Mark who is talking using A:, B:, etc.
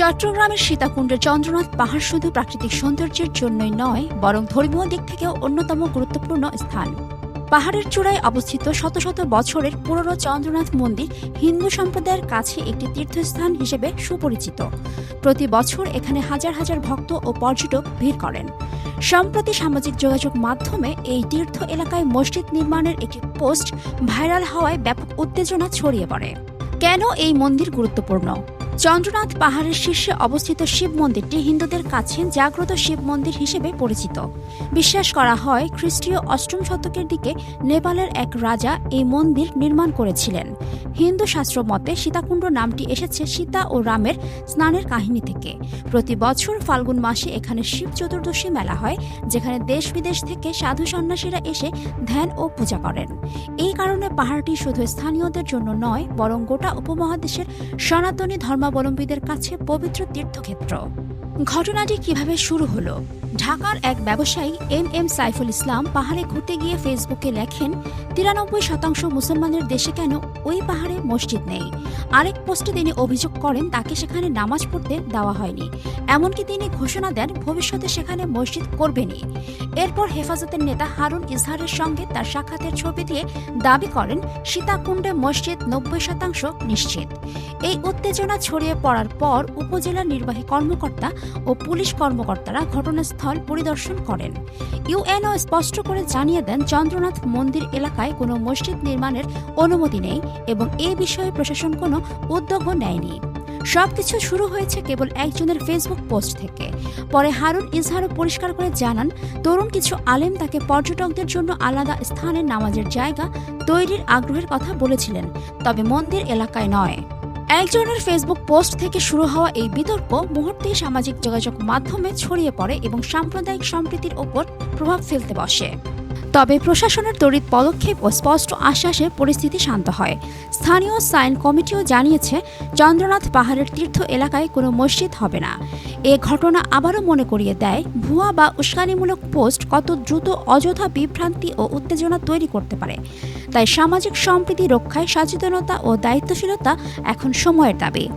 A: চট্টগ্রামের সীতাকুণ্ডের চন্দ্রনাথ পাহাড় শুধু প্রাকৃতিক সৌন্দর্যের জন্যই নয়, বরং ধর্মীয় দিক থেকেও অন্যতম গুরুত্বপূর্ণ স্থান। পাহাড়ের চূড়ায় অবস্থিত শত শত বছরের পুরনো চন্দ্রনাথ মন্দির হিন্দু সম্প্রদায়ের কাছে একটি তীর্থস্থান হিসেবে সুপরিচিত। প্রতি বছর এখানে হাজার হাজার ভক্ত ও পর্যটক ভিড় করেন। সম্প্রতি সামাজিক যোগাযোগ মাধ্যমে এই তীর্থ এলাকায় মসজিদ নির্মাণের একটি পোস্ট ভাইরাল হওয়ায় ব্যাপক উত্তেজনা ছড়িয়ে পড়ে। কেন এই মন্দির গুরুত্বপূর্ণ? চন্দ্রনাথ পাহাড়ের শীর্ষে অবস্থিত শিব মন্দিরটি হিন্দুদের কাছে জাগ্রত শিব মন্দির হিসেবে পরিচিত। বিশ্বাস করা হয় খ্রিস্টীয় অষ্টম শতকের দিকে নেপালের এক রাজা এই মন্দির নির্মাণ করেছিলেন। হিন্দু শাস্ত্র মতে সীতাকুণ্ড নামটি এসেছে সীতা ও রামের স্নানের কাহিনী থেকে। প্রতি বছর ফাল্গুন মাসে এখানে শিব চতুর্দশী মেলা হয়, যেখানে দেশ বিদেশ থেকে সাধু সন্ন্যাসীরা এসে ধ্যান ও পূজা করেন। এই কারণে পাহাড়টি শুধু স্থানীয়দের জন্য নয়, বরং গোটা উপমহাদেশের সনাতনী ধর্মাবলম্বীদের কাছে পবিত্র তীর্থক্ষেত্র। ঘটনাটি কীভাবে শুরু হলো? ঢাকার এক ব্যবসায়ী এম এম সাইফুল ইসলাম পাহাড়ে ঘুরতে গিয়ে ফেসবুকে লেখেন, তিরানব্বই শতাংশ মুসলমানের দেশে কেন ওই পাহাড়ে মসজিদ নেই? আরেক পোস্টে তিনি অভিযোগ করেন, তাকে সেখানে নামাজ পড়তে দেওয়া হয়নি। এমনকি তিনি ঘোষণা দেন, ভবিষ্যতে সেখানে মসজিদ করবেনই। এরপর হেফাজতের নেতা হারুন ইজহারের সঙ্গে তার সাক্ষাতের ছবি দিয়ে দাবি করেন, সীতাকুণ্ডে মসজিদ নব্বই শতাংশ নিশ্চিত। এই উত্তেজনা ছড়িয়ে পড়ার পর উপজেলা নির্বাহী কর্মকর্তা ও পুলিশ কর্মকর্তারা ঘটনাস্থল পরিদর্শন করেন। ইউএনও স্পষ্ট করে জানিয়ে দেন, চন্দ্রনাথ মন্দির এলাকায় কোনো মসজিদ নির্মাণের অনুমতি নেই এবং এ বিষয়ে প্রশাসন কোনো উদ্যোগও নেয়নি। সবকিছু শুরু হয়েছে কেবল একজনের ফেসবুক পোস্ট থেকে। পরে হারুন ইজহারও পরিষ্কার করে জানান, তরুণ কিছু আলেম তাকে পর্যটকদের জন্য আলাদা স্থানে নামাজের জায়গা তৈরির আগ্রহের কথা বলেছিলেন, তবে মন্দির এলাকায় নয়। একজনের ফেসবুক পোস্ট থেকে শুরু হওয়া এই বিতর্ক মুহূর্তে সামাজিক যোগাযোগ মাধ্যমে ছড়িয়ে পড়ে এবং সাম্প্রদায়িক সম্প্রীতির ওপর প্রভাব ফেলতে বসে। তবে প্রশাসনের তড়িৎ পদক্ষেপ ও স্পষ্ট আশ্বাসে পরিস্থিতি শান্ত হয়। স্থানীয় সাইন কমিটিও জানিয়েছে, চন্দ্রনাথ পাহাড়ের তীর্থ এলাকায় কোনো মসজিদ হবে না। এ ঘটনা আবারও মনে করিয়ে দেয়, ভুয়া বা উস্কানিমূলক পোস্ট কত দ্রুত অযথা বিভ্রান্তি ও উত্তেজনা তৈরি করতে পারে। তাই সামাজিক সম্প্রীতি রক্ষায় সচেতনতা ও দায়িত্বশীলতা এখন সময়ের দাবি।